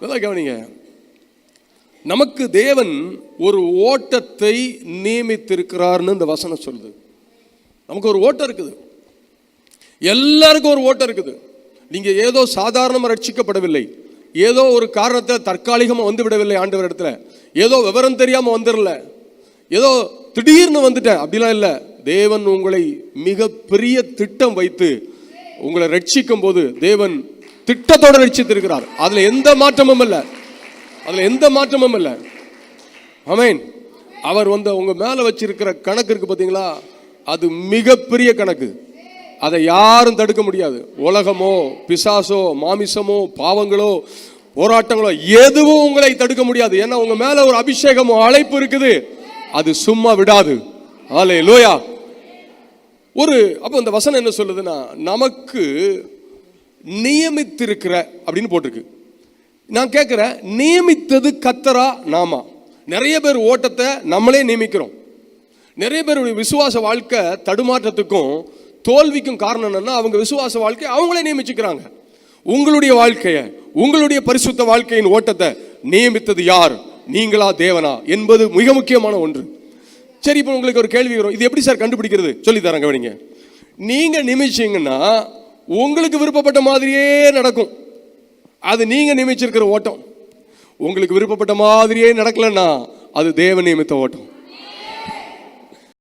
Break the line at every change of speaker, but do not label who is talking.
நல்லா கவனிங்க. நமக்கு தேவன் ஒரு ஓட்டத்தை நியமித்திருக்கிறார்னு இந்த வசனம் சொல்லுது. நமக்கு ஒரு ஓட்டம் இருக்குது. எல்லாருக்கும் ஒரு ஓட்டம் இருக்குது. நீங்கள் ஏதோ சாதாரணமாக ரட்சிக்கப்படவில்லை. ஏதோ ஒரு காரணத்தை தற்காலிகமாக வந்து விடவில்லை ஆண்டவர் இடத்துல. ஏதோ விவரம் தெரியாமல் வந்துடல. ஏதோ திடீர்னு வந்துட்டேன். அப்படிலாம் இல்லை. தேவன் உங்களை மிகப்பெரிய திட்டம் வைத்து உங்களை ரட்சிக்கும் போது தேவன் திட்டத்தோட ரட்சித்திருக்கிறார் அதுல எந்த மாற்றமும் இல்லை. அதுல எந்த மாற்றமும் இல்லை. அமேன் அவர் வந்து உங்க மேல வச்சிருக்கிற கணக்கு இருக்கு பாத்தீங்களா? அது மிகப்பெரிய கணக்கு. அதை யாரும் தடுக்க முடியாது. உலகமோ பிசாசோ மாமிசமோ பாவங்களோ போராட்டங்களோ எதுவும் உங்களை தடுக்க முடியாது. ஏன்னா உங்க மேல ஒரு அபிஷேகமோ அழைப்பு இருக்குது. அது சும்மா விடாது. ஆலே லோயா ஒரு அப்போ இந்த வசனம் என்ன சொல்லுதுன்னா நமக்கு நியமித்திருக்கிற அப்படின்னு போட்டிருக்கு. நான் கேட்குறேன் நியமித்தது கத்தரா நாமா? நிறைய பேர் ஓட்டத்தை நம்மளே நியமிக்கிறோம். நிறைய பேருடைய விசுவாச வாழ்க்கை தடுமாற்றத்துக்கும் தோல்விக்கும் காரணம் என்னன்னா அவங்க விசுவாச வாழ்க்கையை அவங்களே நியமிச்சுக்கிறாங்க. உங்களுடைய வாழ்க்கையை உங்களுடைய பரிசுத்த வாழ்க்கையின் ஓட்டத்தை நியமித்தது யார்? நீங்களா தேவனா? என்பது மிக முக்கியமான ஒன்று. சரி இப்போ உங்களுக்கு ஒரு கேள்வி வரும். இது எப்படி சார் கண்டுபிடிக்கிறது? சொல்லி தரேன் கவனிங்க. நீங்க நியமிச்சீங்கன்னா உங்களுக்கு விருப்பப்பட்ட மாதிரியே நடக்கும். அது நீங்கள் நியமிச்சிருக்கிற ஓட்டம். உங்களுக்கு விருப்பப்பட்ட மாதிரியே நடக்கலன்னா அது தேவ நியமித்த ஓட்டம்.